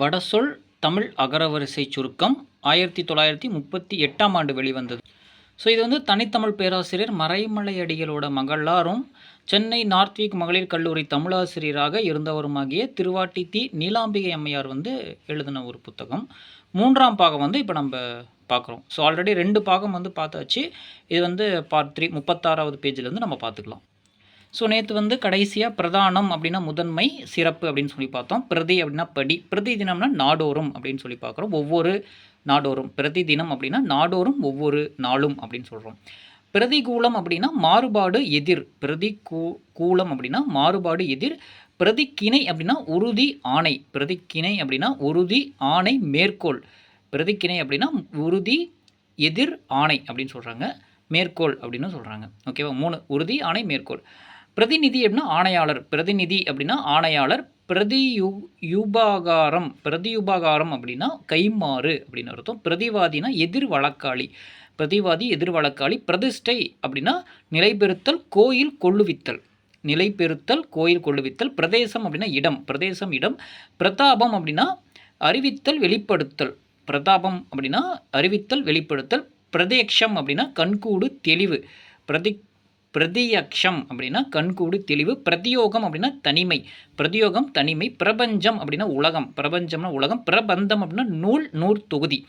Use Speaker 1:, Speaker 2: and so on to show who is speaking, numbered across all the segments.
Speaker 1: வடசொல் தமிழ் அகரவரிசை சுருக்கம் ஆயிரத்தி தொள்ளாயிரத்தி முப்பத்தி எட்டாம் ஆண்டு வெளிவந்தது. ஸோ இது வந்து தனித்தமிழ் பேராசிரியர் மறைமலையடிகளோட மகளாரும் சென்னை நார்த்விக் மகளிர் கல்லூரி தமிழாசிரியராக இருந்தவருமாகிய திருவாட்டி தி நீலாம்பிகை அம்மையார் வந்து எழுதின ஒரு புத்தகம். மூன்றாம் பாகம் வந்து இப்போ நம்ம பார்க்குறோம் ஸோ ஆல்ரெடி ரெண்டு பாகம் வந்து பார்த்தாச்சு. இது வந்து பார்ட் த்ரீ முப்பத்தாறாவது பேஜ்லேருந்து நம்ம பார்த்துக்கலாம் ஸோ நேற்று வந்து கடைசியாக பிரதானம் அப்படின்னா முதன்மை சிறப்பு அப்படின்னு சொல்லி பார்த்தோம். பிரதி அப்படின்னா படி. பிரதி தினம்னா நாடோறும் அப்படின்னு சொல்லி பார்க்குறோம். ஒவ்வொரு நாடோறும். பிரதி தினம் அப்படின்னா நாடோறும் ஒவ்வொரு நாளும் அப்படின்னு சொல்கிறோம் பிரதிகூலம் அப்படின்னா மாறுபாடு எதிர். பிரதி கூ கூலம் அப்படின்னா மாறுபாடு எதிர். பிரதிக்கிணை அப்படின்னா உறுதி ஆணை. பிரதிக்கிணை அப்படின்னா உறுதி ஆணை மேற்கோள். பிரதிக்கிணை அப்படின்னா உறுதி எதிர் ஆணை அப்படின்னு சொல்கிறாங்க மேற்கோள் அப்படின்னு சொல்கிறாங்க ஓகேவா மூணு. உறுதி ஆணை மேற்கோள். பிரதிநிதி அப்படின்னா ஆணையாளர். பிரதிநிதி அப்படின்னா ஆணையாளர். பிரதியு யுபாகாரம். பிரதியுபாகாரம் அப்படின்னா கைமாறு அப்படின்னு அர்த்தம். பிரதிவாதினா எதிர் வழக்காளி. பிரதிவாதி எதிர் வழக்காளி. பிரதிஷ்டை அப்படின்னா நிலைபெறுத்தல் கோயில் கொள்ளுவித்தல். நிலைபெறுத்தல் கோயில் கொள்ளுவித்தல். பிரதேசம் அப்படின்னா இடம். பிரதேசம் இடம். பிரதாபம் அப்படின்னா அறிவித்தல் வெளிப்படுத்தல். பிரதாபம் அப்படின்னா அறிவித்தல் வெளிப்படுத்தல். பிரதேக்ஷம் அப்படின்னா கண்கூடு தெளிவு. பிரதி பிரதியக்ஷம் அப்படின்னா கண்கூடு தெளிவு பிரதியோகம் அப்படின்னா தனிமை. பிரதியோகம் தனிமை பிரபஞ்சம் அப்படின்னா உலகம். பிரபஞ்சம்னா உலகம் பிரபந்தம் அப்படின்னா நூல் நூல் தொகுதி.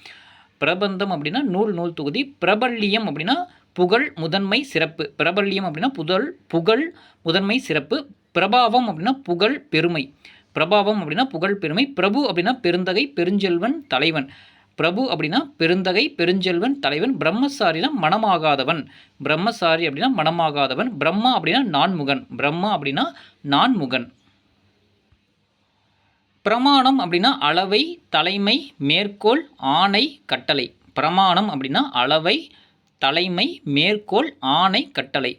Speaker 1: பிரபந்தம் அப்படின்னா நூல் நூல் தொகுதி. பிரபல்யம் அப்படின்னா புகழ் முதன்மை சிறப்பு. பிரபல்யம் அப்படின்னா புதல் புகழ் முதன்மை சிறப்பு. பிரபாவம் அப்படின்னா புகழ் பெருமை. பிரபாவம் அப்படின்னா புகழ் பெருமை. பிரபு அப்படின்னா பெருந்தகை பெருஞ்செல்வன் தலைவன். பிரபு அப்படின்னா பெருந்தகை பெருஞ்செல்வன் தலைவன் பிரம்மசாரினா மனமாகாதவன். பிரம்மசாரி அப்படின்னா மனமாகாதவன். பிரம்மா அப்படின்னா நான்முகன். பிரம்மா அப்படின்னா நான்முகன். பிரமாணம் அப்படின்னா அளவை தலைமை மேற்கோள் ஆணை கட்டளை. பிரமாணம் அப்படின்னா அளவை தலைமை மேற்கோள் ஆணை கட்டளை.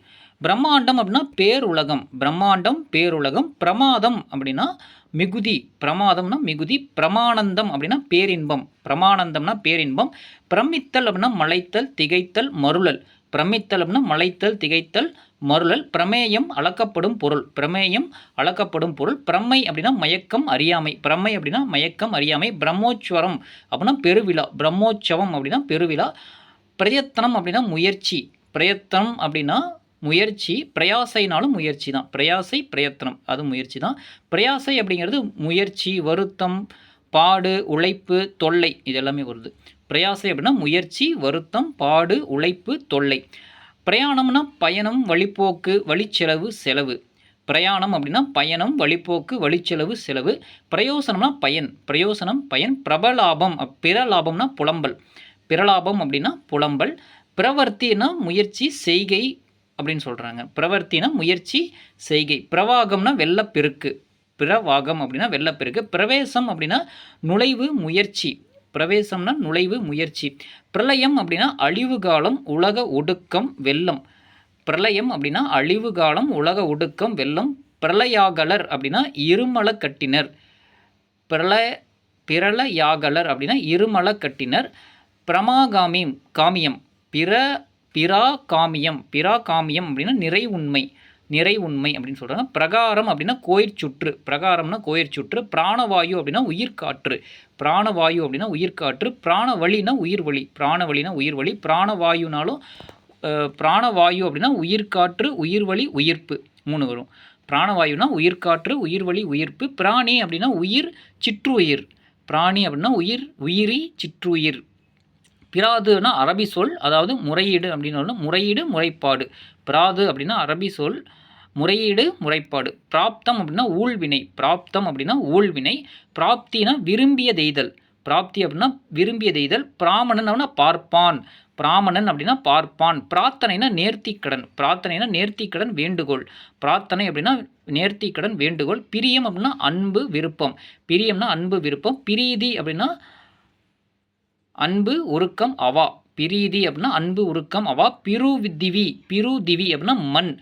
Speaker 1: பிரம்மாண்டம் அப்படின்னா பேருலகம். பிரம்மாண்டம் பேருலகம். பிரமாதம் அப்படின்னா மிகுதி பிரமாதம்னா மிகுதி பிரமானந்தம் அப்படின்னா பேரின்பம். பிரமானந்தம்னா பேரின்பம். பிரமித்தல் அப்படின்னா மலைத்தல் திகைத்தல் மருளல். பிரமித்தல் அப்படின்னா மலைத்தல் திகைத்தல் மருளல். பிரமேயம் அளக்கப்படும் பொருள். பிரமேயம் அளக்கப்படும் பொருள். பிரமை அப்படின்னா மயக்கம் அறியாமை. பிரமை அப்படின்னா மயக்கம் அறியாமை. பிரம்மோற்சவரம் அப்படின்னா பெருவிழா. பிரம்மோற்சவம் அப்படின்னா பெருவிழா. பிரயத்தனம் அப்படின்னா முயற்சி. பிரயத்தனம் அப்படின்னா முயற்சி பிரயாசைனாலும் முயற்சி தான். பிரயாசை பிரயத்தனம் அது முயற்சி தான். பிரயாசை அப்படிங்கிறது முயற்சி வருத்தம் பாடு உழைப்பு தொல்லை இது எல்லாமே வருது. பிரயாசை அப்படின்னா முயற்சி வருத்தம் பாடு உழைப்பு தொல்லை. பிரயாணம்னா பயணம் வழிப்போக்கு வழிச்செலவு செலவு. பிரயாணம் அப்படின்னா பயணம் வழிப்போக்கு வழிச்செலவு செலவு. பிரயோசனம்னா பயன். பிரயோசனம் பயன். பிரபலாபம் பிறலாபம்னா புலம்பல். பிரலாபம் அப்படின்னா புலம்பல். பிரவர்த்தினா முயற்சி செய்கை அப்படின்னு சொல்கிறாங்க பிரவர்த்தினா முயற்சி செய்கை. பிரவாகம்னா வெள்ளப்பெருக்கு. பிரவாகம் அப்படின்னா வெள்ளப்பெருக்கு. பிரவேசம் அப்படின்னா நுழைவு முயற்சி. பிரவேசம்னா நுழைவு முயற்சி. பிரளயம் அப்படின்னா அழிவு காலம் உலக ஒடுக்கம் வெள்ளம். பிரளயம் அப்படின்னா அழிவு காலம் உலக ஒடுக்கம் வெள்ளம். பிரளயாகலர் அப்படின்னா இருமல கட்டினர். பிரள பிரளயாகலர் அப்படின்னா இருமல கட்டினர். பிரமாகாமி காமியம். பிற பிராகாமியம் பிராகாமியம் அப்படின்னா நிறை உண்மை நிறை உண்மை அப்படின்னு சொல்கிறாங்க பிரகாரம் அப்படின்னா கோயிற் சுற்று பிரகாரம்னா கோயிற் சுற்று பிராணவாயு அப்படின்னா உயிர்காற்று பிராணவாயு அப்படின்னா உயிர்காற்று பிராணவழினா உயிர் வழி பிராணவழினா உயிர் வழி பிராணவாயுனாலும் பிராணவாயு அப்படின்னா உயிர்காற்று உயிர்வழி உயிர்ப்பு மூணு வரும். பிராணவாயுனா உயிர்காற்று உயிர்வழி உயிர்ப்பு பிராணி அப்படின்னா உயிர் சிற்றுயிர். பிராணி அப்படின்னா உயிர் உயிரி சிற்றுயிர். பிராதுனா அரபி சொல் அதாவது முறையீடு அப்படின்னு முறையீடு முறைப்பாடு. பிராது அப்படின்னா அரபி சொல் முறையீடு முறைப்பாடு. பிராப்தம் அப்படின்னா ஊழ்வினை. பிராப்தம் அப்படின்னா ஊழ்வினை. பிராப்தினா விரும்பிய தெய்தல். பிராப்தி அப்படின்னா விரும்பிய தெய்தல். பிராமணன் அப்படின்னா பார்ப்பான். பிராமணன் அப்படின்னா பார்ப்பான். பிரார்த்தனைனா நேர்த்திக்கடன் பிரார்த்தனைனா நேர்த்திக்கடன் வேண்டுகோள். பிரார்த்தனை அப்படின்னா நேர்த்திக்கடன் வேண்டுகோள். பிரியம் அப்படின்னா அன்பு விருப்பம். பிரியம்னா அன்பு விருப்பம். பிரீதி அப்படின்னா அன்பு உருக்கம் அவா. பிரீதி அப்படின்னா அன்பு உருக்கம் அவா. பிருதிவி பிருதிவி அப்படின்னா மண்.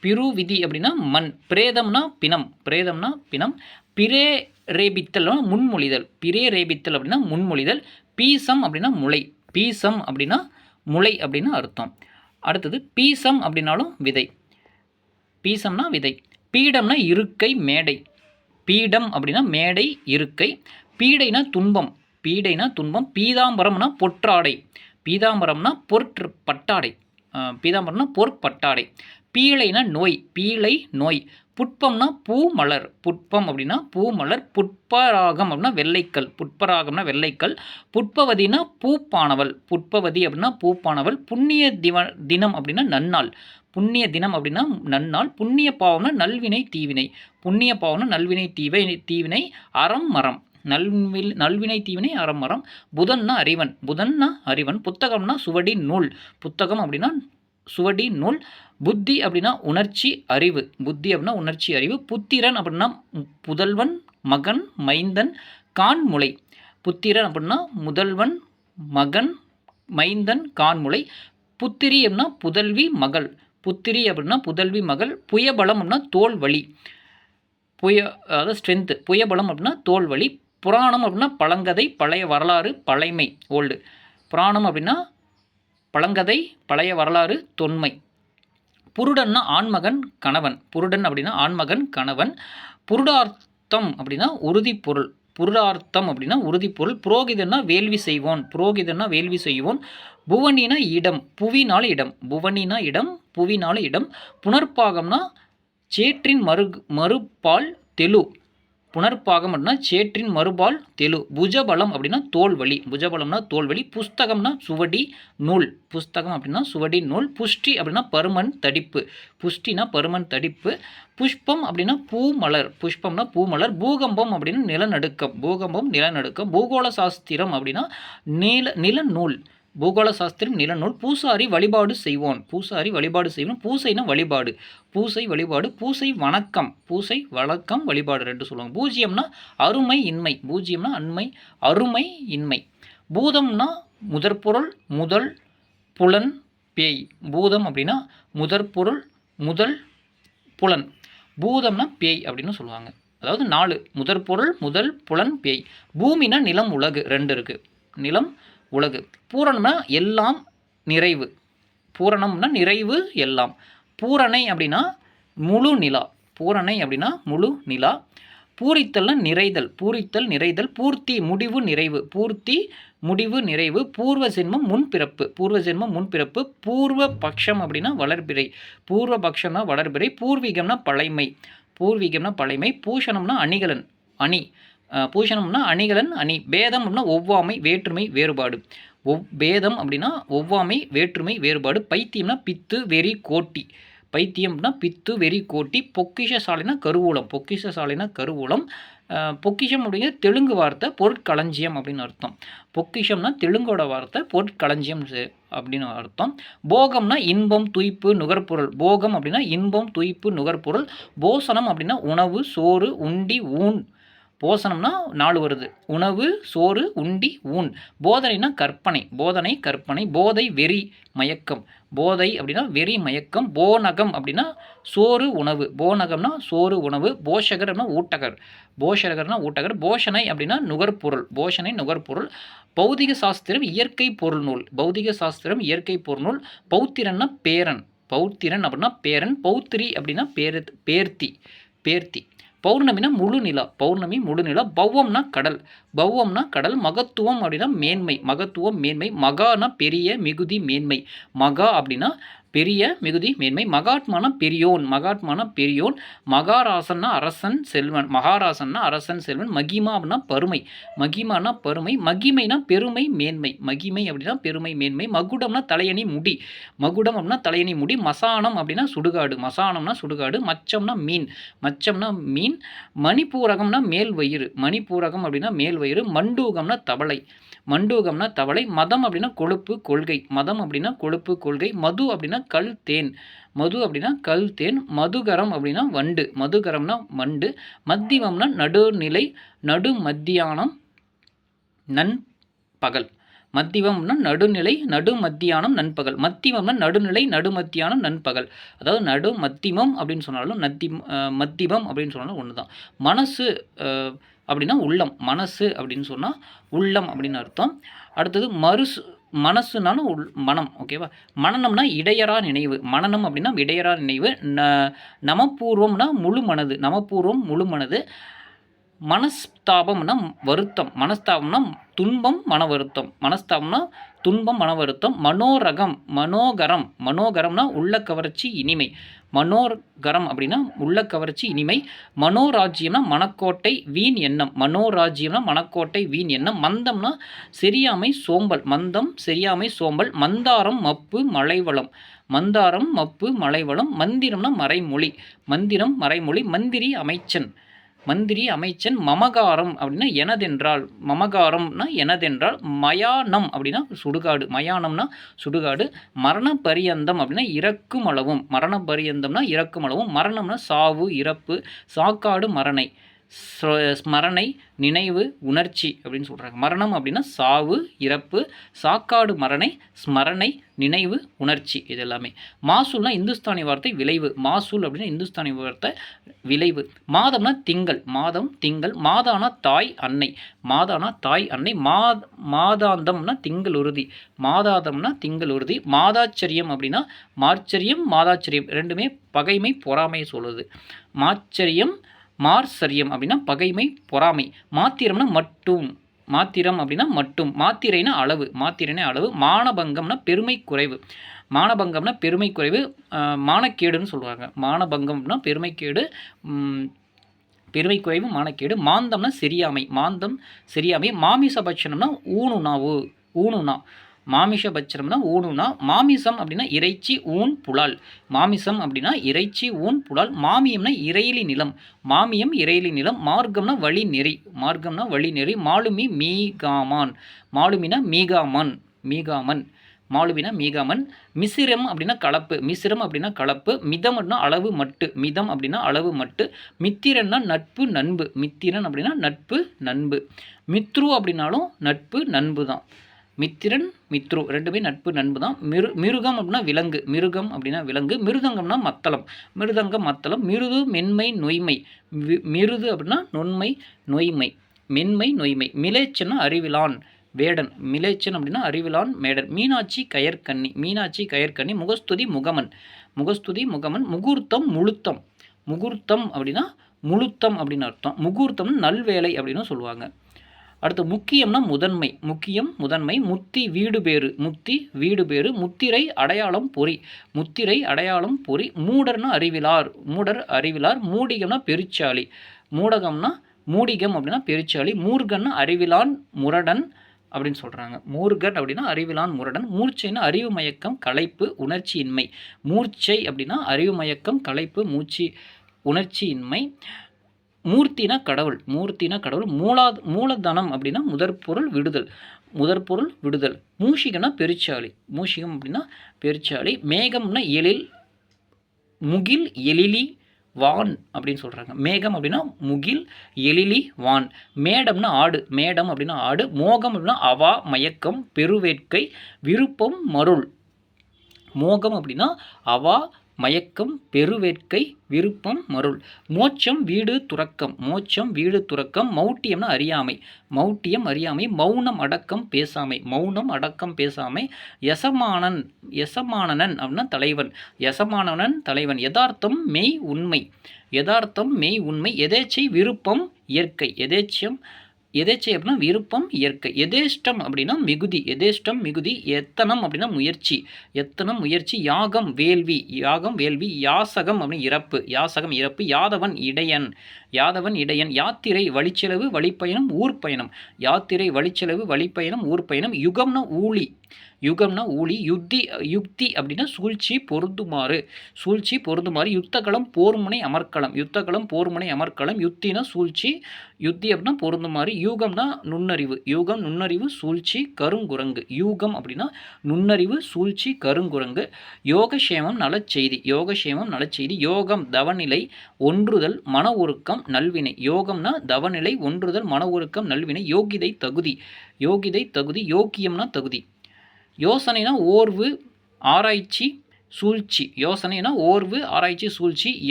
Speaker 1: பிருவிதி அப்படின்னா மண். பிரேதம்னா பிணம். பிரேதம்னா பிணம். பிரே ரேபித்தல் முன்மொழிதல். பிரே ரேபித்தல் அப்படின்னா முன்மொழிதல். பீசம் அப்படின்னா முளை. பீசம் அப்படின்னா முளை அப்படின்னு அர்த்தம். அடுத்தது பீசம் அப்படின்னாலும் விதை. பீசம்னா விதை. பீடம்னா இருக்கை மேடை. பீடம் அப்படின்னா மேடை இருக்கை. பீடைனா துன்பம். பீடைனா துன்பம் பீதாம்பரம்னா பொற்றாடை. பீதாம்பரம்னா பொற்று பட்டாடை. பீதாம்பரம்னா பொற்பட்டாடை பீழைனா நோய் பீழை நோய். புட்பம்னா பூ மலர் புட்பம் அப்படின்னா பூ மலர் புட்பராகம் அப்படின்னா வெள்ளைக்கல். புட்பராகம்னா வெள்ளைக்கல். புட்பவதினா பூப்பானவள். புட்பவதி அப்படின்னா பூப்பானவள். புண்ணிய திவ தினம் அப்படின்னா நன்னாள். புண்ணிய தினம் அப்படின்னா நன்னாள். புண்ணிய பாவம்னா நல்வினை தீவினை. புண்ணிய பாவம்னா நல்வினை தீவை தீவினை. அறம் மரம். நல்வில் நல்வினை தீவினை அறமரம் புதன்னா அறிவன். புதன்னா அறிவன். புத்தகம்னா சுவடி நூல். புத்தகம் அப்படின்னா சுவடி நூல். புத்தி அப்படின்னா உணர்ச்சி அறிவு. புத்தி அப்படின்னா உணர்ச்சி அறிவு. புத்திரன் அப்படின்னா புதல்வன் மகன் மைந்தன் கான்முளை புத்திரன் அப்படின்னா முதல்வன் மகன் மைந்தன் கான்முளை புத்திரி அப்படின்னா புதல்வி மகள். புத்திரி அப்படின்னா புதல்வி மகள். புயபலம் அப்படின்னா தோல் வலி புய அதாவது ஸ்ட்ரென்த்து புயபலம் அப்படின்னா தோல் வலி புராணம் அப்படின்னா பழங்கதை பழைய வரலாறு பழைமை ஓல்டு புராணம் அப்படின்னா பழங்கதை பழைய வரலாறு தொன்மை. புருடன்னா ஆண்மகன் கணவன். புருடன் அப்படின்னா ஆண்மகன் கணவன். புருடார்த்தம் அப்படின்னா உறுதிப்பொருள். புருடார்த்தம் அப்படின்னா உறுதிப்பொருள். புரோகிதன்னா வேள்வி செய்வோன். புரோகிதன்னா வேள்வி செய்வோன். புவனினா இடம் புவினால இடம். புவனினா இடம் புவினால இடம். புனர்பாகம்னா சேற்றின் மறு மறுபால் தெளு. புனர்பாகம் அப்படின்னா சேற்றின் மறுபால் தெலு புஜபலம் அப்படின்னா தோல்வழி புஜபலம்னா தோல்வலி. புஸ்தகம்னா சுவடி நூல். புஸ்தகம் அப்படின்னா சுவடி நூல். புஷ்டி அப்படின்னா பருமன் தடிப்பு. புஷ்டினா பருமன் தடிப்பு. புஷ்பம் அப்படின்னா பூ மலர் புஷ்பம்னா பூ மலர் பூகம்பம் அப்படின்னா நிலநடுக்கம். பூகம்பம் நிலநடுக்கம். பூகோள சாஸ்திரம் அப்படின்னா நீல நிலநூல். பூகோள சாஸ்திரம் நிலநூல் பூசாரி வழிபாடு செய்வோன். பூசாரி வழிபாடு செய்வோம் பூசைனா வழிபாடு. பூசை வழிபாடு பூசை வணக்கம். பூசை வழக்கம் வழிபாடு ரெண்டு சொல்லுவாங்க. பூஜ்யம்னா அருமை இன்மை. பூஜ்யம்னா அண்மை அருமை இன்மை. பூதம்னா முதற்பொருள் முதல் புலன் பேய். பூதம் அப்படின்னா முதற்பொருள் முதல் புலன். பூதம்னா பேய் அப்படின்னு சொல்லுவாங்க. அதாவது நாலு. முதற்பொருள் முதல் புலன் பேய். பூமினா நிலம் உலகு ரெண்டு இருக்குது நிலம் உலகு. பூரணம்னா எல்லாம் நிறைவு. பூரணம்னா நிறைவு எல்லாம். பூரணை அப்படின்னா முழு நிலா. பூரணை அப்படின்னா முழு நிலா. பூரித்தல்னா நிறைதல். பூரித்தல் நிறைதல் பூர்த்தி முடிவு நிறைவு. பூர்த்தி முடிவு நிறைவு பூர்வ ஜென்மம் முன்பிறப்பு பூர்வ ஜென்மம் முன்பிறப்பு பூர்வ பட்சம் அப்படின்னா வளர்பிறை. பூர்வ பட்சம்னா வளர்பிறை. பூர்வீகம்னா பழைமை. பூர்வீகம்னா பழைமை. பூஷணம்னா அணிகலன். அணி. பூஷணம்னா அணிகலன் அணி பேதம் அப்படின்னா ஒவ்வாமை வேற்றுமை வேறுபாடு. ஒவ் பேதம் அப்படின்னா ஒவ்வாமை வேற்றுமை வேறுபாடு. பைத்தியம்னா பித்து வெறி கோட்டி. பைத்தியம்னா பித்து வெறி கோட்டி. பொக்கிஷ சாலைனா கருவூலம். பொக்கிஷ சாலைனா கருவூலம். பொக்கிஷம் அப்படிங்கிற தெலுங்கு வார்த்தை பொருட்களஞ்சியம் அப்படின்னு அர்த்தம். பொக்கிஷம்னா தெலுங்கோட வார்த்தை பொருட்களஞ்சியம் அப்படின்னு அர்த்தம். போகம்னா இன்பம் துய்ப்பு நுகர்பொருள். போகம் அப்படின்னா இன்பம் துய்ப்பு நுகர்பொருள். போசனம் அப்படின்னா உணவு சோறு உண்டி ஊன். போசனம்னா நாலு வருது. உணவு சோறு உண்டி ஊன். போதனைனா கற்பனை. போதனை கற்பனை. போதை வெறி மயக்கம். போதை அப்படின்னா வெறி மயக்கம். போனகம் அப்படின்னா சோறு உணவு. போனகம்னா சோறு உணவு. போஷகர் அப்படின்னா ஊட்டகர். போஷகர்னா ஊட்டகர். போஷனை அப்படின்னா நுகர்பொருள். போஷனை நுகர்பொருள். பௌதிக சாஸ்திரம் இயற்கை பொருள் நூல். பௌதிக சாஸ்திரம் இயற்கை பொருள் நூல். பௌத்திரன்னா பேரன். பௌத்திரன் அப்படின்னா பேரன். பௌத்திரி அப்படின்னா பேரு பேர்த்தி. பேர்த்தி. பௌர்ணமினா முழு நிலா பௌர்ணமி முழு நிலா பௌவம்னா கடல் பௌவம்னா கடல் மகத்துவம் அப்படின்னா மேன்மை மகத்துவம் மேன்மை மகானா பெரிய மிகுதி மேன்மை. மகா அப்படின்னா பெரிய மிகுதி மேன்மை. மகாத்மானா பெரியோன் மகாத்மான பெரியோன். மகாராசன்னா அரசன் செல்வன். மகாராசன்னா அரசன் செல்வன். மகிமா அப்படின்னா பருமை. மகிமானா பருமை. மகிமைனா பெருமை மேன்மை. மகிமை அப்படின்னா பெருமை மேன்மை. மகுடம்னா தலையணி முடி. மகுடம் அப்படின்னா தலையணி முடி. மசானம் அப்படின்னா சுடுகாடு. மசானம்னா சுடுகாடு. மச்சம்னா மீன். மச்சம்னா மீன். மணிப்பூரகம்னா மேல் வயிறு. மணிப்பூரகம் அப்படின்னா மேல் வயிறு. மண்டூகம்னா தவளை. மண்டூகம்னா தவளை. மதம் அப்படின்னா கொழுப்பு கொள்கை. மதம் அப்படின்னா கொழுப்பு கொள்கை. மது அப்படின்னா கல் தேன் மது அப்படின்னா கல் தேன் மதுகரம் அப்படின்னா வண்டு. மதுகரம்னா வண்டு மத்தியமம்னா நடுநிலை நடு மத்தியானம் நன் பகல் மத்தியமம்னா நடுநிலை நடு மத்தியானம் நண்பகல். மத்தியமம்னா நடுநிலை நடு மத்தியானம் நண்பகல். அதாவது நடு மத்தியமம் அப்படின்னு சொன்னாலும் நத்தி மத்தியமம் அப்படின்னு சொன்னாலும் ஒன்று தான் மனசு அப்படின்னா உள்ளம். மனசு அப்படின்னு சொன்னால் உள்ளம் அப்படின்னு அர்த்தம். அடுத்தது மறுசு மனசுனாலும் உள் மனம் ஓகேவா மனநம்னா இடையரா நினைவு. மனநம் அப்படின்னா இடையரா நினைவு. ந நமப்பூர்வம்னா முழு மனது நமப்பூர்வம் முழு மனது மனஸ்தாபம்னா வருத்தம் மனஸ்தாபம்னா துன்பம் மன வருத்தம் மனஸ்தாபம்னா துன்பம் மன வருத்தம் மனோரகம் மனோகரம். மனோகரம்னா உள்ள கவர்ச்சி இனிமை. மனோகரம் அப்படின்னா உள்ள கவர்ச்சி இனிமை. மனோராஜ்யம்னா மனக்கோட்டை வீண் எண்ணம். மனோராஜ்யம்னா மனக்கோட்டை வீண் எண்ணம். மந்தம்னா சரியாமை சோம்பல். மந்தம் சரியாமை சோம்பல். மந்தாரம் மப்பு மலைவளம். மந்தாரம் மப்பு மலைவளம். மந்திரம்னா மறைமொழி. மந்திரம் மறைமொழி. மந்திரி அமைச்சன். மந்திரி அமைச்சன் மமகாரம் அப்படின்னா எனதென்றால் மமகாரம்னா எனதென்றால் மயானம் அப்படின்னா சுடுகாடு மயானம்னா சுடுகாடு மரண பரியந்தம் அப்படின்னா இறக்கும் அளவும் மரண பரியந்தம்னா இறக்கும் அளவும் மரணம்னா சாவு இறப்பு சாக்காடு மரணை. ஸ்மரணை நினைவு உணர்ச்சி அப்படின்னு சொல்கிறாங்க மரணம் அப்படின்னா சாவு இறப்பு சாக்காடு மரணை ஸ்மரணை நினைவு உணர்ச்சி இது எல்லாமே. மாசூல்னா இந்துஸ்தானி வார்த்தை விளைவு. மாசூல் அப்படின்னா இந்துஸ்தானி வார்த்தை விளைவு. மாதம்னா திங்கள். மாதம் திங்கள். மாதானா தாய் அன்னை. மாதானா தாய் அன்னை. மா மாதாந்தம்னா திங்கள் உறுதி. மாதாதம்னா திங்கள் உறுதி. மாதாச்சரியம் அப்படின்னா மாச்சரியம் மாதாச்சரியம். ரெண்டுமே பகைமை பொறாமை சொல்லுது. மாச்சரியம் மார்சரியம் அப்படின்னா பகைமை பொறாமை. மாத்திரம்னா மட்டும். மாத்திரம் அப்படின்னா மட்டும். மாத்திரைனா அளவு. மாத்திரைனா அளவு. மானபங்கம்னா பெருமை குறைவு. மானபங்கம்னா பெருமை குறைவு மானக்கேடுன்னு சொல்லுவாங்க. மானபங்கம்னா பெருமைக்கேடு பெருமை குறைவு மானக்கேடு. மாந்தம்னா சரியாமை. மாந்தம் சரியாமை. மாமிசபட்சணம்னா ஊனுணாவு. ஊனுணா. மாமிஷ பட்சரம்னா ஊனுனா மாமிசம் அப்படின்னா இறைச்சி ஊன் புலால். மாமிசம் அப்படின்னா இறைச்சி ஊன் புலால். மாமியம்னா இறையிலி நிலம். மாமியம் இறையிலி நிலம். மார்க்கம்னா வழி நெறி. மார்க்கம்னா வழி நெறி. மாலுமி மீகாமான். மாலுமினா மீகாமன். மீகாமன். மாலுமினா மீகாமன். மிசிரம் அப்படின்னா கலப்பு. மிசிரம் அப்படின்னா கலப்பு. மிதம் அப்படின்னா அளவு மட்டு. மிதம் அப்படின்னா அளவு மட்டு. மித்திரன்னா நட்பு நண்பு. மித்திரன் அப்படின்னா நட்பு நண்பு. மித்ரு அப்படின்னாலும் நட்பு நண்பு தான் மித்திரன் மித்ரு ரெண்டுமே நட்பு நண்பு தான் மிரு மிருகம் அப்படின்னா விலங்கு. மிருகம் அப்படின்னா விலங்கு. மிருதங்கம்னா மத்தளம். மிருதங்கம் மத்தளம். மிருது மென்மை நொய்மை. மிருது அப்படின்னா நொன்மை நொய்மை. மென்மை நொய்மை. மிலேச்சன்னா அறிவிலான் வேடன். மிலேச்சன் அப்படின்னா அறிவிலான் மேடன். மீனாட்சி கயற்கண்ணி. மீனாட்சி கயற்கண்ணி முகஸ்துதி முகமன். முகஸ்துதி முகமன் முகூர்த்தம் முழுத்தம். முகூர்த்தம் அப்படின்னா முழுத்தம் அப்படின்னு அர்த்தம். முகூர்த்தம் நல்வேலை அப்படின்னு சொல்லுவாங்க. அடுத்து முக்கியம்னா முதன்மை. முக்கியம் முதன்மை முத்தி வீடு பேரு முத்தி வீடு பேரு முத்திரை அடையாளம் பொறி. முத்திரை அடையாளம் பொறி. மூடர்னா அறிவிலார். மூடர் அறிவிலார். மூடிகம்னா பெருச்சாளி. மூடகம்னா மூடிகம் அப்படின்னா பெருச்சாளி. மூர்கன்னா அறிவிலான் முரடன் அப்படின்னு சொல்கிறாங்க மூர்கன் அப்படின்னா அறிவிலான் முரடன். மூர்ச்சைன்னா அறிவு மயக்கம் களைப்பு உணர்ச்சியின்மை. மூர்ச்சை அப்படின்னா அறிவு மயக்கம் களைப்பு மூச்சு உணர்ச்சியின்மை. மூர்த்தினா கடவுள் மூர்த்தினா கடவுள் மூலா மூலதனம் அப்படின்னா முதற்பொருள் விடுதல் முதற்பொருள் விடுதல். மூஷிகம்னா பெருச்சாளி. மூஷிகம் அப்படின்னா பெருச்சாளி. மேகம்னா எழில் முகில் எழிலி வான் அப்படின்னு சொல்கிறாங்க மேகம் அப்படின்னா முகில் எழிலி வான். மேடம்னா ஆடு. மேடம் அப்படின்னா ஆடு. மோகம் அப்படின்னா அவா மயக்கம் பெருவேட்கை விருப்பம் மருள். மோகம் அப்படின்னா அவா மயக்கம் பெருவேட்கை விருப்பம் மருள். மோட்சம் வீடு துறக்கம். மோட்சம் வீடு துறக்கம் மௌட்டியம்னா அறியாமை. மௌட்டியம் அறியாமை. மௌனம் அடக்கம் பேசாமை. மௌனம் அடக்கம் பேசாமை. யசமானன் யசமானனன் அப்படின்னா தலைவன். யசமானவனன் தலைவன். யதார்த்தம் மெய் உண்மை. யதார்த்தம் மெய் உண்மை. எதேச்சை விருப்பம் இயற்கை. எதேச்சியம் எதேச்சை அப்படின்னா விருப்பம் இயற்கை. எதேஷ்டம் அப்படின்னா மிகுதி. எதேஷ்டம் மிகுதி. எத்தனம் அப்படின்னா முயற்சி. எத்தனம் முயற்சி யாகம் வேள்வி. யாகம் வேள்வி யாசகம் அப்படின்னு இறப்பு. யாசகம் இறப்பு. யாதவன் இடையன். யாதவன் இடையன். யாத்திரை வழிச்செலவு வழிப்பயணம் ஊர் பயணம் யாத்திரை வழிச்செலவு வழிப்பயணம் ஊர் பயணம் யுகம்னா ஊழி. யுகம்னா ஊழி யுத்தி யுக்தி அப்படின்னா சூழ்ச்சி பொருந்துமாறு. சூழ்ச்சி பொருந்துமாறு. யுத்தகலம் போர்முனை அமர்க்களம். யுத்தகலம் போர்முனை அமர்க்களம். யுத்தினா சூழ்ச்சி யுத்தி அப்படின்னா பொருந்துமாறு. யூகம்னா நுண்ணறிவு. யூகம் நுண்ணறிவு சூழ்ச்சி கருங்குரங்கு. யூகம் அப்படின்னா நுண்ணறிவு சூழ்ச்சி கருங்குரங்கு. யோகசேமம் நலச்செய்தி. யோகசேமம் நலச்செய்தி. யோகம் தவநிலை ஒன்றுதல் மன ஒருக்கம் நல்வினை. யோகம்னா தவநிலை ஒன்றுதல் மன ஒருக்கம் நல்வினை. யோகிதை தகுதி. யோகிதை தகுதி. யோக்கியம்னா தகுதி. யோசனைனா ஓர்வு ஆராய்ச்சி சூழ்ச்சி. யோசனைனா ஓர்வு ஆராய்ச்சி சூழ்ச்சி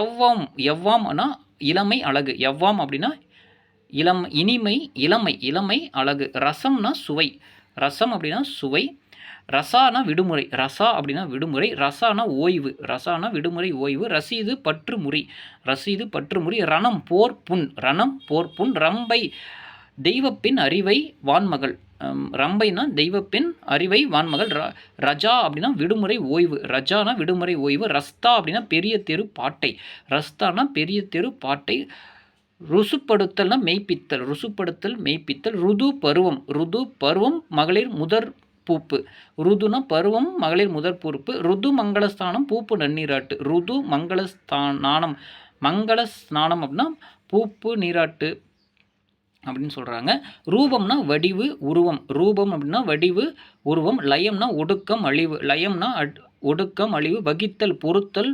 Speaker 1: எவ்வாம். எவ்வாம்னா இளமை அழகு. எவ்வாம் அப்படின்னா இளம் இனிமை இளமை. இளமை அழகு. ரசம்னா சுவை. ரசம் அப்படின்னா சுவை. ரசானா விடுமுறை. ரசா அப்படின்னா விடுமுறை. ரசானா ஓய்வு. ரசானா விடுமுறை ஓய்வு. ரசீது பற்றுமுறை. ரசீது பற்றுமுறை. ரணம் போர் புண். ரணம் போர் புண். ரம்பை. தெய்வப்பின் அறிவை வான்மகள் ரம்பைனா தெய்வப்பின் அறிவை வான்மகள் ர ரஜா அப்படின்னா விடுமுறை ஓய்வு ரஜானா விடுமுறை ஓய்வு ரஸ்தா அப்படின்னா பெரிய தெரு பாட்டை ரஸ்தானா பெரிய தெரு பாட்டை ருசுப்படுத்தல்னா மெய்ப்பித்தல் ருசுப்படுத்தல் மெய்ப்பித்தல் ருது பருவம் ருது பருவம் மகளிர் முதற் பூப்பு ருதுனா பருவம் மகளிர் முதற் பூப்பு ருது மங்களஸ்தானம் பூப்பு நன்னீராட்டு ருது மங்களஸ்தானம் மங்கள ஸ்நானம் அப்படின்னா பூப்பு நீராட்டு அப்படின்னு சொல்கிறாங்க ரூபம்னா வடிவு உருவம். ரூபம் அப்படின்னா வடிவு உருவம். லயம்னா ஒடுக்கம் அழிவு. லயம்னா அட் ஒடுக்கம் அழிவு. வகித்தல் பொருத்தல்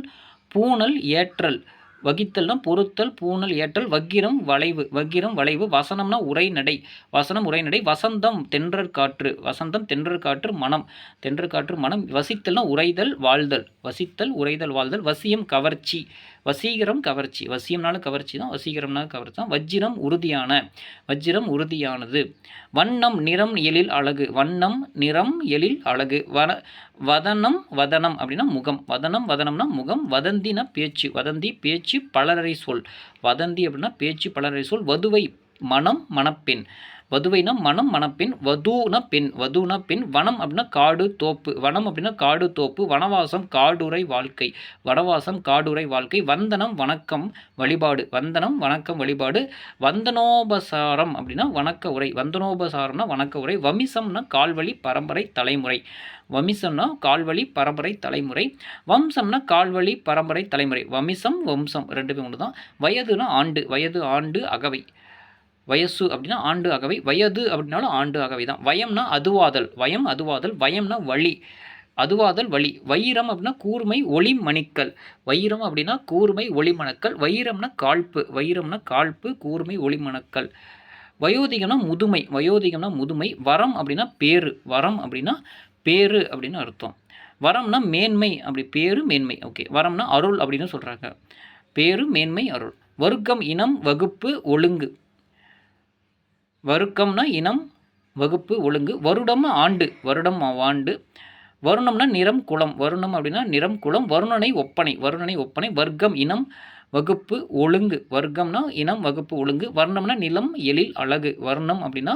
Speaker 1: பூணல் ஏற்றல். வகித்தல்னா பொருத்தல் பூணல் ஏற்றல். வக்கிரம் வளைவு. வக்கிரம் வளைவு. வசனம்னா உரைநடை வசனம் உரைநடை வசந்தம் தென்றற் காற்று. வசந்தம் தென்றற் காற்று மனம். தென்றற் காற்று மனம். வசித்தல்னா உரைதல் வாழ்தல். வசித்தல் உரைதல் வாழ்தல். வசியம் கவர்ச்சி. வசீகரம் கவர்ச்சி. வசியம்னாலும் கவர்ச்சி தான் வசீகரம்னாலும் கவர்ச்சி தான். வஜ்ஜிரம் உறுதியான. வஜ்ஜிரம் உறுதியானது. வண்ணம் நிறம் எழில் அழகு. வண்ணம் நிறம் எழில் அழகு. வன வதனம் வதனம் அப்படின்னா முகம். வதனம் வதனம்னா முகம். வதந்தினா பேச்சு. வதந்தி பேச்சு பலரறை சொல். வதந்தி அப்படின்னா பேச்சு பலரறை சொல். வதுவை மனம் மணப்பெண் வதுவைனா மனம் மணப்பெண் வதுனா பெண் வதுனா பெண் வனம் அப்படின்னா காடு தோப்பு வனம் அப்படின்னா காடு தோப்பு வனவாசம் காடுரை வாழ்க்கை வனவாசம் காடுரை வாழ்க்கை வந்தனம் வணக்கம் வழிபாடு வந்தனம் வணக்கம் வழிபாடு வந்தனோபசாரம் அப்படின்னா வணக்க உரை வந்தனோபசாரம்னா வணக்க உரை வமிசம்னா கால்வழி பரம்பரை தலைமுறை வமிசம்னா கால்வழி பரம்பரை தலைமுறை வம்சம்னா கால்வழி பரம்பரை தலைமுறை வமிசம் வம்சம் ரெண்டுமே ஒன்று தான் வயதுனா ஆண்டு வயது ஆண்டு அகவை. வயசு அப்படின்னா ஆண்டு அகவை வயது அப்படின்னாலும் ஆண்டு அகவை தான். வயம்னா அதுவாதல் வயம் அதுவாதல் வயம்னா வழி அதுவாதல் வழி. வைரம் அப்படின்னா கூர்மை ஒளி மணிக்கல் வைரம் அப்படின்னா கூர்மை ஒளிமணக்கல். வைரம்னா காழ்ப்பு வைரம்னா காழ்ப்பு கூர்மை ஒளிமணக்கல். வயோதிகம்னா முதுமை வயோதிகம்னா முதுமை. வரம் அப்படின்னா பேரு வரம் அப்படின்னா பேரு அப்படின்னு அர்த்தம். வரம்னா மேன்மை அப்படி பேரு மேன்மை. ஓகே வரம்னா அருள் அப்படின்னு சொல்கிறாங்க பேரு மேன்மை அருள். வர்க்கம் இனம் வகுப்பு ஒழுங்கு. வருக்கம்னா இனம் வகுப்பு ஒழுங்கு வருடம் ஆண்டு வருடம் ஆண்டு. வருணம்னா நிறம் குளம். வருணம் அப்படின்னா நிறம் குளம் வருணனை ஒப்பனை. வருணனை ஒப்பனை வர்க்கம் இனம் வகுப்பு ஒழுங்கு. வர்க்கம்னா இனம் வகுப்பு ஒழுங்கு. வர்ணம்னா நிலம் எழில் அழகு. வர்ணம் அப்படின்னா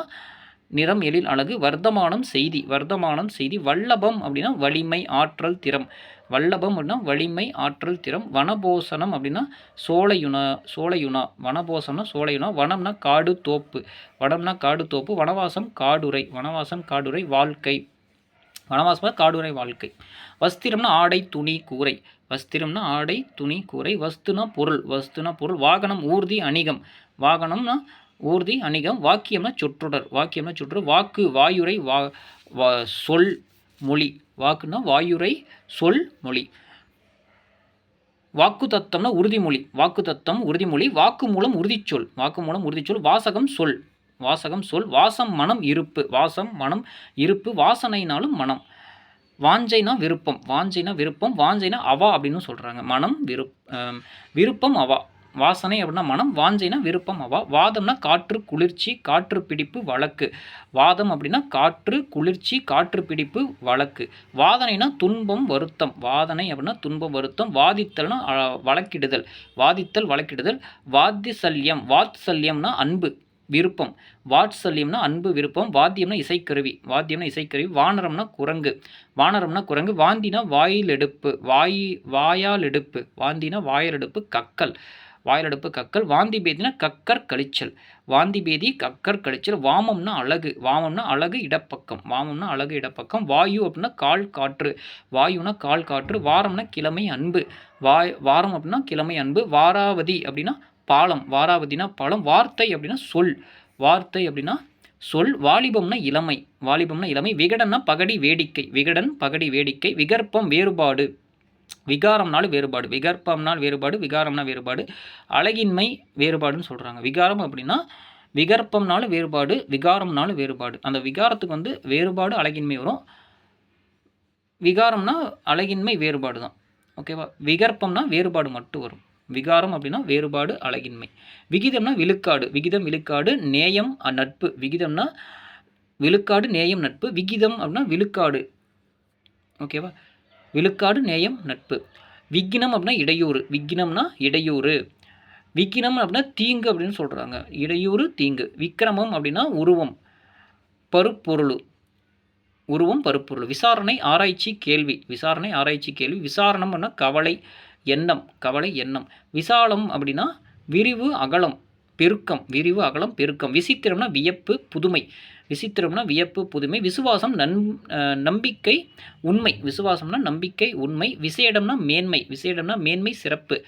Speaker 1: நிறம் எழில் அழகு வர்த்தமானம் செய்தி வர்த்தமானம் செய்தி வல்லபம் அப்படின்னா வலிமை ஆற்றல் திறம். வல்லபம் அப்படின்னா வலிமை ஆற்றல் திறம். வனபோசனம் அப்படின்னா சோலையுணா சோலையுணா. வனபோசனம்னா சோலையுணா. வனம்னா காடு தோப்பு. வனம்னா காடு தோப்பு. வனவாசம் காடுரை. வனவாசம் காடுரை வாழ்க்கை. வனவாசம் காடுரை வாழ்க்கை. வஸ்திரம்னா ஆடை துணி கூரை. வஸ்திரம்னா ஆடை துணி கூரை. வஸ்துனா பொருள். வஸ்துனா பொருள். வாகனம் ஊர்தி அணிகம். வாகனம்னா ஊர்தி அணிகம் வாக்கியம்னா சொற்றொடர். வாக்கியம்னா சொற்றொடர். வாக்கு வாயுரை வா வா சொல் மொழி. வாக்குனா வாயுரை சொல் மொழி. வாக்கு தத்தம்னா உறுதிமொழி வாக்கு தத்தம் உறுதிமொழி வாக்கு மூலம் உறுதிச்சொல் வாக்கு மூலம் உறுதிச்சொல் வாசகம் சொல். வாசகம் சொல். வாசம் மனம் இருப்பு. வாசம் மனம் இருப்பு. வாசனைனாலும் மனம். வாஞ்சைனா விருப்பம். வாஞ்சைனா விருப்பம். வாஞ்சைனா அவா அப்படின்னு சொல்கிறாங்க மனம் விருப் விருப்பம் அவா. வாசனை அப்படின்னா மனம் வாஞ்சைனா விருப்பம் அவா. வாதம்னா காற்று குளிர்ச்சி காற்று பிடிப்பு வழக்கு. வாதம் அப்படின்னா காற்று குளிர்ச்சி காற்று பிடிப்பு வழக்கு. வாதனைனா துன்பம் வருத்தம். வாதனை அப்படின்னா துன்பம் வருத்தம். வாதித்தல்னா வழக்கிடுதல். வாதித்தல் வழக்கிடுதல். வாத்திசல்யம். வாத்சல்யம்னா அன்பு விருப்பம். வாட்சல்யம்னா அன்பு விருப்பம். வாத்தியம்னா இசைக்கருவி. வாத்தியம்னா இசைக்கருவி. வானரம்னா குரங்கு. வானரம்னா குரங்கு. வாந்தினா வாயில் எடுப்பு வாய் வாயால் எடுப்பு வாந்தினா வாயில் எடுப்பு கக்கல். வாயிலடுப்பு கக்கல் வாந்தி பேதினா கக்கர் கழிச்சல். வாந்தி பேதி கக்கர் கழிச்சல் வாமம்னா அழகு. வாமம்னா அழகு இடப்பக்கம். வாமம்னா அழகு இடப்பக்கம். வாயு அப்படின்னா கால் காற்று. வாயுனா கால் காற்று. வாரம்னா கிழமை அன்பு. வாய் வாரம் அப்படின்னா கிழமை அன்பு. வாராவதி அப்படின்னா பாலம். வாராவதினா பாலம். வார்த்தை அப்படின்னா சொல். வார்த்தை அப்படின்னா சொல். வாலிபம்னா இளமை. வாலிபம்னா இளமை. விகடன்னா பகடி வேடிக்கை. விகடன் பகடி வேடிக்கை. விகற்பம் வேறுபாடு. விகாரம்னாலும் வேறுபாடு விகற்பம்னால் வேறுபாடு விகாரம்னா வேறுபாடு அழகின்மை வேறுபாடுன்னு சொல்கிறாங்க விகாரம் அப்படின்னா விகற்பம்னாலும் வேறுபாடு விகாரம்னாலும் வேறுபாடு. அந்த விகாரத்துக்கு வந்து வேறுபாடு அழகின்மை வரும். விகாரம்னா அழகின்மை வேறுபாடு தான். ஓகேவா விகற்பம்னா வேறுபாடு மட்டும் வரும். விகாரம் அப்படின்னா வேறுபாடு அழகின்மை. விகிதம்னா விழுக்காடு. விகிதம் விழுக்காடு நேயம் அ, நட்பு. விகிதம்னா விழுக்காடு நேயம் நட்பு. விகிதம் அப்படின்னா விழுக்காடு. ஓகேவா விழுக்காடு நேயம் நட்பு. விக்கினம் அப்படின்னா இடையூறு. விக்கினம்னா இடையூறு. விக்கினம் அப்படின்னா தீங்கு அப்படின்னு சொல்கிறாங்க இடையூறு தீங்கு. விக்கிரமம் அப்படின்னா உருவம் பருப்பொருள். உருவம் பருப்பொருள். விசாரணை ஆராய்ச்சி கேள்வி. விசாரணை ஆராய்ச்சி கேள்வி. விசாரணம் அப்படின்னா கவலை எண்ணம். கவலை எண்ணம். விசாலம் அப்படின்னா விரிவு அகலம். பெருக்கம் விரிவு அகலம் பெருக்கம். விசித்திரம்னா வியப்பு புதுமை. விசித்திரம்னா வியப்பு புதுமை. விசுவாசம் நன் நம்பிக்கை உண்மை. விசுவாசம்னா நம்பிக்கை உண்மை. விசேடம்னா மேன்மை. விசேடம்னா மேன்மை சிறப்பு.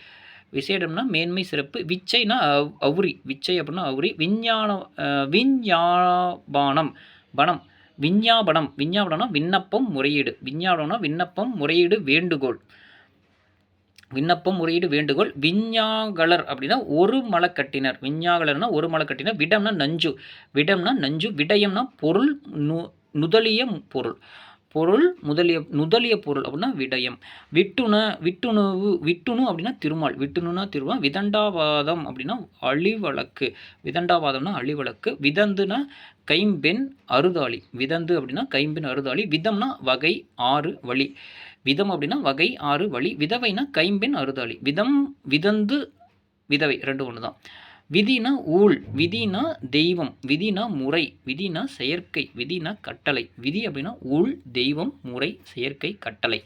Speaker 1: விசேடம்னா மேன்மை சிறப்பு. விச்சைனா அவ்- அவுரி. விச்சை அப்படின்னா அவுரி. விஞ்ஞான விஞ்ஞாபானம் பணம். விஞ்ஞாபனம். விஞ்ஞாபனம்னா விண்ணப்பம் முறையீடு. விஞ்ஞாபனம்னா விண்ணப்பம் முறையீடு வேண்டுகோள். விண்ணப்பம் முறையீடு வேண்டுகோள் விஞ்ஞாகலர் அப்படின்னா ஒரு மலக்கட்டினர். விஞ்ஞாகலர்னா ஒரு மலக்கட்டினர். விடம்னா நஞ்சு. விடம்னா நஞ்சு. விடயம்னா பொருள் நு நுதலிய பொருள். பொருள் முதலிய நுதலிய பொருள் அப்படின்னா விடயம். விட்டுண விட்டுணுவு விட்டுணு அப்படின்னா திருமால். விட்டுணுனா திருமால். விதண்டாவாதம் அப்படின்னா அழிவழக்கு. விதண்டாவாதம்னா அழிவழக்கு. விதந்துனா கைம்பெண் அருதாளி. விதந்து அப்படின்னா கைம்பெண் அருதாளி. விதம்னா வகை ஆறு வழி. விதம் அப்படின்னா வகை ஆறு வழி. விதவைனா கைம்பெண் அறுதாளி விதம் விதந்து விதவை ரெண்டு ஒன்று தான் விதினா ஊழ் விதினா தெய்வம் விதினா முறை விதினா செயற்கை விதினா கட்டளை. விதி அப்படின்னா ஊழ் தெய்வம் முறை செயற்கை கட்டளை.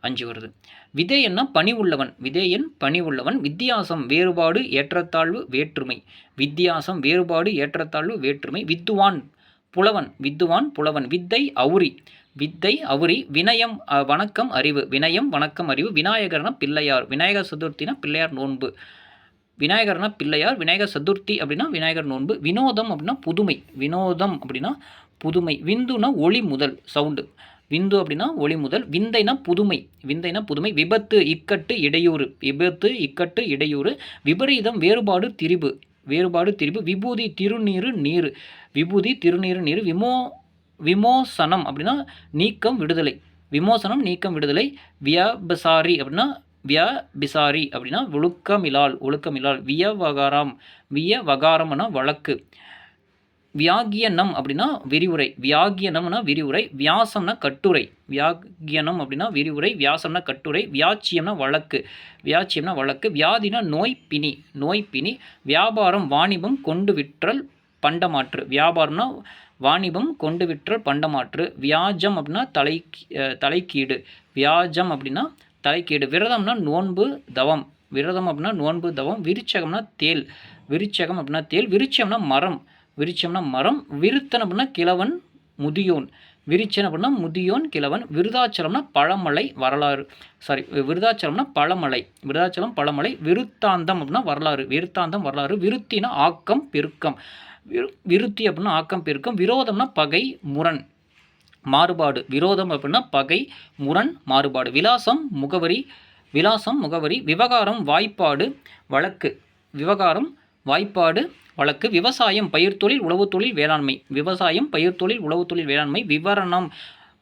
Speaker 1: அஞ்சு வருது. விதேயன்னா பணி உள்ளவன். விதேயன் பணி உள்ளவன். வித்தியாசம் வேறுபாடு ஏற்றத்தாழ்வு வேற்றுமை. வித்தியாசம் வேறுபாடு ஏற்றத்தாழ்வு வேற்றுமை. வித்துவான் புலவன். வித்துவான் புலவன். வித்தை அவுரி. வித்தை அவுரி வினயம் வணக்கம் அறிவு. வினயம் வணக்கம் அறிவு. விநாயகர்னா பிள்ளையார். விநாயகர் சதுர்த்தினா பிள்ளையார் நோன்பு. விநாயகர்னா பிள்ளையார் விநாயகர் சதுர்த்தி அப்படின்னா விநாயகர் நோன்பு. வினோதம் அப்படின்னா புதுமை. வினோதம் அப்படின்னா புதுமை. விந்துனா ஒளி முதல் சவுண்டு. விந்து அப்படின்னா ஒளி முதல். விந்தைனா புதுமை. விந்தைனா புதுமை. விபத்து இக்கட்டு இடையூறு. விபத்து இக்கட்டு இடையூறு. விபரீதம் வேறுபாடு திரிபு. வேறுபாடு திரிபு. விபூதி திருநீரு நீர். விபூதி திருநீரு நீர். விமோ விமோசனம் அப்படின்னா நீக்கம் விடுதலை. விமோசனம் நீக்கம் விடுதலை. வியபசாரி அப்படின்னா வியபிசாரி அப்படின்னா ஒழுக்கமிலால் ஒழுக்கமிலால். வியவகாரம் வியவகாரம்னா வழக்கு. வியாகியனம் அப்படின்னா விரிவுரை. வியாகியனம்னா விரிவுரை. வியாசம்னா கட்டுரை. வியாகியனம் அப்படின்னா விரிவுரை. வியாசம்னா கட்டுரை. வியாச்சியம்னா வழக்கு. வியாச்சியம்னா வழக்கு. வியாதினா நோய் பிணி நோய் பிணி வியாபாரம் வாணிபம் கொண்டு விற்றல் பண்டமாற்று. வியாபாரம்னா வாணிபம் கொண்டு விற்றல் பண்டமாற்று. வியாஜம் அப்படின்னா தலை தலைக்கீடு. வியாஜம் அப்படின்னா தலைக்கீடு. விரதம்னா நோன்பு தவம். விரதம் அப்படின்னா நோன்பு தவம். விருச்சகம்னா தேல். விருச்சகம் அப்படின்னா தேல். விருச்சம்னா மரம். விருச்சம்னா மரம். விருத்தன் அப்படின்னா கிழவன் முதியோன். விரிச்சன் அப்படின்னா முதியோன் கிழவன். விருதாச்சலம்னா பழமலை வரலாறு. சாரி விருதாச்சலம்னா பழமலை. விருதாச்சலம் பழமலை. விருத்தாந்தம் அப்படின்னா வரலாறு. விருத்தாந்தம் வரலாறு. விருத்தினா ஆக்கம் பெருக்கம். விருத்தி அப்படின்னா ஆக்கம் பெருக்கம். விரோதம்னா பகை முரண். மாறுபாடு. விரோதம் அப்படின்னா பகை முரண் மாறுபாடு. விலாசம் முகவரி விலாசம் முகவரி. விவகாரம் வாய்ப்பாடு வழக்கு. விவகாரம் வாய்ப்பாடு வழக்கு. விவசாயம் பயிர்த்தொழில் உழவுத்தொழில் வேளாண்மை. விவசாயம் பயிர்த்தொழில் உழவுத்தொழில் வேளாண்மை. விவரணம்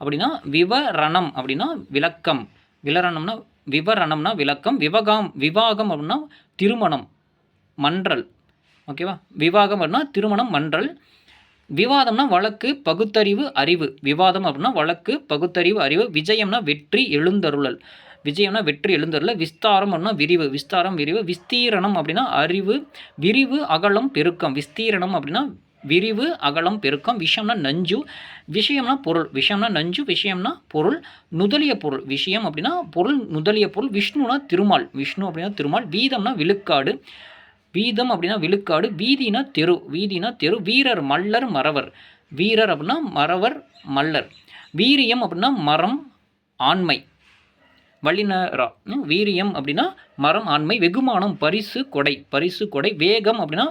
Speaker 1: அப்படின்னா விவரணம் அப்படின்னா விளக்கம். விளரணம்னா விவரணம்னா விளக்கம். விவகாம் விவாகம் அப்படின்னா திருமணம். மன்றல். ஓகேவா? விவாகம் அப்படின்னா திருமணம் மன்றல். விவாதம்னா வழக்கு பகுத்தறிவு அறிவு. விவாதம் அப்படின்னா வழக்கு பகுத்தறிவு அறிவு. விஜயம்னா வெற்றி எழுந்தருளல். விஜயம்னா வெற்றி எழுந்தருள விஸ்தாரம் அப்படின்னா விரிவு. விஸ்தாரம் விரிவு. விஸ்தீரணம் அப்படின்னா அறிவு. விரிவு அகலம் பெருக்கம். விஸ்தீரணம் அப்படின்னா விரிவு அகலம் பெருக்கம். விஷயம்னா நஞ்சு. விஷயம்னா பொருள். விஷயம்னா நஞ்சு. விஷயம்னா பொருள். நுதலிய பொருள். விஷயம் அப்படின்னா பொருள் நுதலிய பொருள். விஷ்ணுனா திருமால். விஷ்ணு அப்படின்னா திருமால். வீதம்னா விழுக்காடு. வீதம் அப்படின்னா விழுக்காடு வீதினா தெரு வீதினா தெரு வீரர் மல்லர் மறவர். வீரர் அப்படின்னா மறவர் மல்லர். வீரியம் அப்படின்னா மரம் ஆண்மை. வல்லினரா வீரியம் அப்படின்னா மரம் ஆண்மை. வெகுமானம் பரிசு கொடை. பரிசு கொடை. வேகம் அப்படின்னா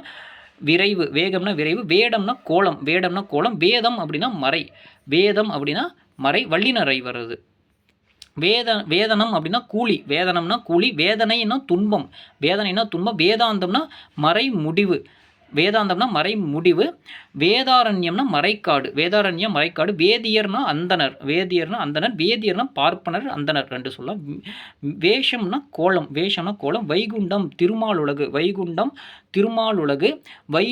Speaker 1: விரைவு. வேகம்னா விரைவு. வேடம்னா கோலம். வேடம்னா கோலம். வேதம் அப்படின்னா மறை. வேதம் அப்படின்னா மறை. வல்லினரை வருது வேத வேதனம் அப்படின்னா கூலி. வேதனம்னா கூலி வேதனைன்னா துன்பம். வேதனைனா துன்பம் வேதாந்தம்னா மறை முடிவு வேதாந்தம்னா மறை முடிவு வேதாரண்யம்னா மறைக்காடு. வேதாரண்யம் மறைக்காடு. வேதியர்னா அந்தனர். வேதியர்னா அந்தனர். வேதியர்னா பார்ப்பனர் அந்தனர் ரெண்டு சொல்லலாம். வேஷம்னா கோலம். வேஷம்னா கோலம். வைகுண்டம் திருமாலுலகு. வைகுண்டம் திருமாலுலகு. வை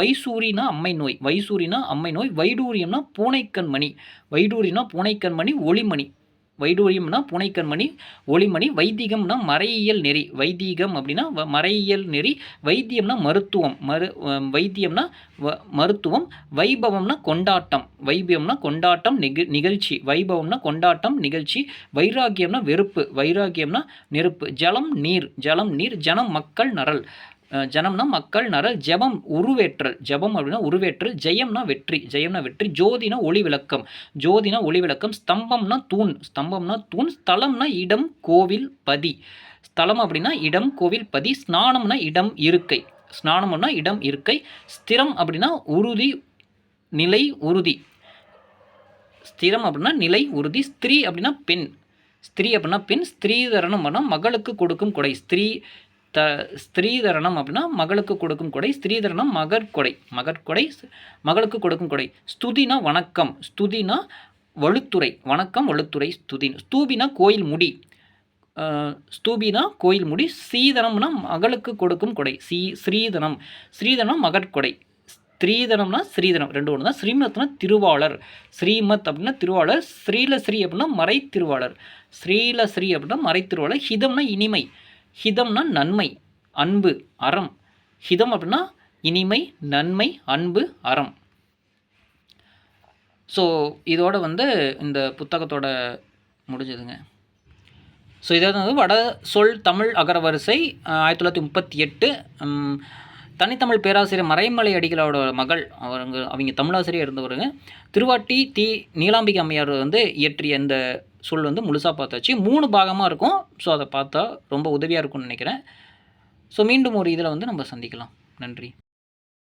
Speaker 1: வைசூரினா அம்மை நோய் வைசூரினா அம்மை நோய் வைடூரியம்னா பூனைக்கண்மணி. வைடூரினா பூனைக்கண்மணி ஒளிமணி. வைடூரியம்னா புனைக்கண்மணி ஒளிமணி வைதிகம்னா மறையியல் நெறி. வைதீகம் அப்படின்னா வ- மறையியல் நெறி. வைத்தியம்னா மருத்துவம். மரு வைத்தியம்னா வ- மருத்துவம். வைபவம்னா கொண்டாட்டம். வைபியம்னா கொண்டாட்டம் நிக நிகழ்ச்சி. வைபவம்னா கொண்டாட்டம் நிகழ்ச்சி. வைராக்கியம்னா வெறுப்பு. வைராக்கியம்னா நெருப்பு. ஜலம் நீர். ஜலம் நீர் ஜனம் மக்கள் நரல். ஜனம்னா மக்கள் நரல் ஜெபம் உருவேற்றல். ஜெபம் அப்படின்னா உருவேற்றல் ஜெயம்னா வெற்றி. ஜெயம்னா வெற்றி ஜோதினா ஒளி விளக்கம். ஜோதினா ஒளி விளக்கம் ஸ்தம்பம்னா தூண். ஸ்தம்பம்னா தூண் ஸ்தலம்னா இடம் கோவில் பதி. ஸ்தலம் அப்படின்னா இடம் கோவில் பதி. ஸ்நானம்னா இடம் இருக்கை. ஸ்நானம்னா இடம் இருக்கை. ஸ்திரம் அப்படின்னா உறுதி நிலை உறுதி. ஸ்திரம் அப்படின்னா நிலை உறுதி. ஸ்திரீ அப்படின்னா பெண். ஸ்திரீ அப்படின்னா பெண். ஸ்திரீதரணம் அப்படின்னா மகளுக்கு கொடுக்கும் கொடை. ஸ்திரீ த ஸ்திரீதரணம் அப்படின்னா மகளுக்கு கொடுக்கும் கொடை ஸ்திரீதரணம் மகற்கொடை மகற்கொடை ஸ்- மகளுக்கு கொடுக்கும் கொடை. ஸ்துதினா வணக்கம். ஸ்துதினா வழுத்துறை வணக்கம் வழுத்துறை ஸ்துதி. ஸ்தூபினா கோயில் முடி. ஸ்தூபினா கோயில் முடி. சீதனம்னா மகளுக்கு கொடுக்கும் கொடை. சீ ஸ்ரீதனம். ஸ்ரீதனம் மகற்கொடை ஸ்ரீதனம்னா ஸ்ரீதனம். ரெண்டு ஒன்று தான் ஸ்ரீமத்னா திருவாளர். ஸ்ரீமத் அப்படின்னா திருவாளர். ஸ்ரீலஸ்ரீ அப்படின்னா மறை திருவாளர் ஸ்ரீலஸ்ரீ அப்படின்னா மறை திருவாளர் ஹிதம்னா இனிமை. ஹிதம்னா நன்மை அன்பு அறம். ஹிதம் அப்படின்னா இனிமை நன்மை அன்பு அறம். ஸோ இதோட வந்து இந்த புத்தகத்தோட முடிஞ்சதுங்க. ஸோ இதாவது வந்து வட சொல் தமிழ் அகரவரிசை ஆயிரத்தி தொள்ளாயிரத்தி முப்பத்தி எட்டு. தனித்தமிழ் பேராசிரியர் மறைமலை அடிகளோட மகள் அவங்க அவங்க தமிழாசிரியர் இருந்தவருங்க. திருவாட்டி தி நீலாம்பிகை அம்மையார் வந்து இயற்றிய இந்த சொல் வந்து முழுசாக பார்த்தாச்சு. மூணு பாகமாக இருக்கும். ஸோ அதை பார்த்தா ரொம்ப உதவியாக இருக்கும்னு நினைக்கிறேன். ஸோ மீண்டும் ஒரு இதில் வந்து நம்ம சந்திக்கலாம். நன்றி.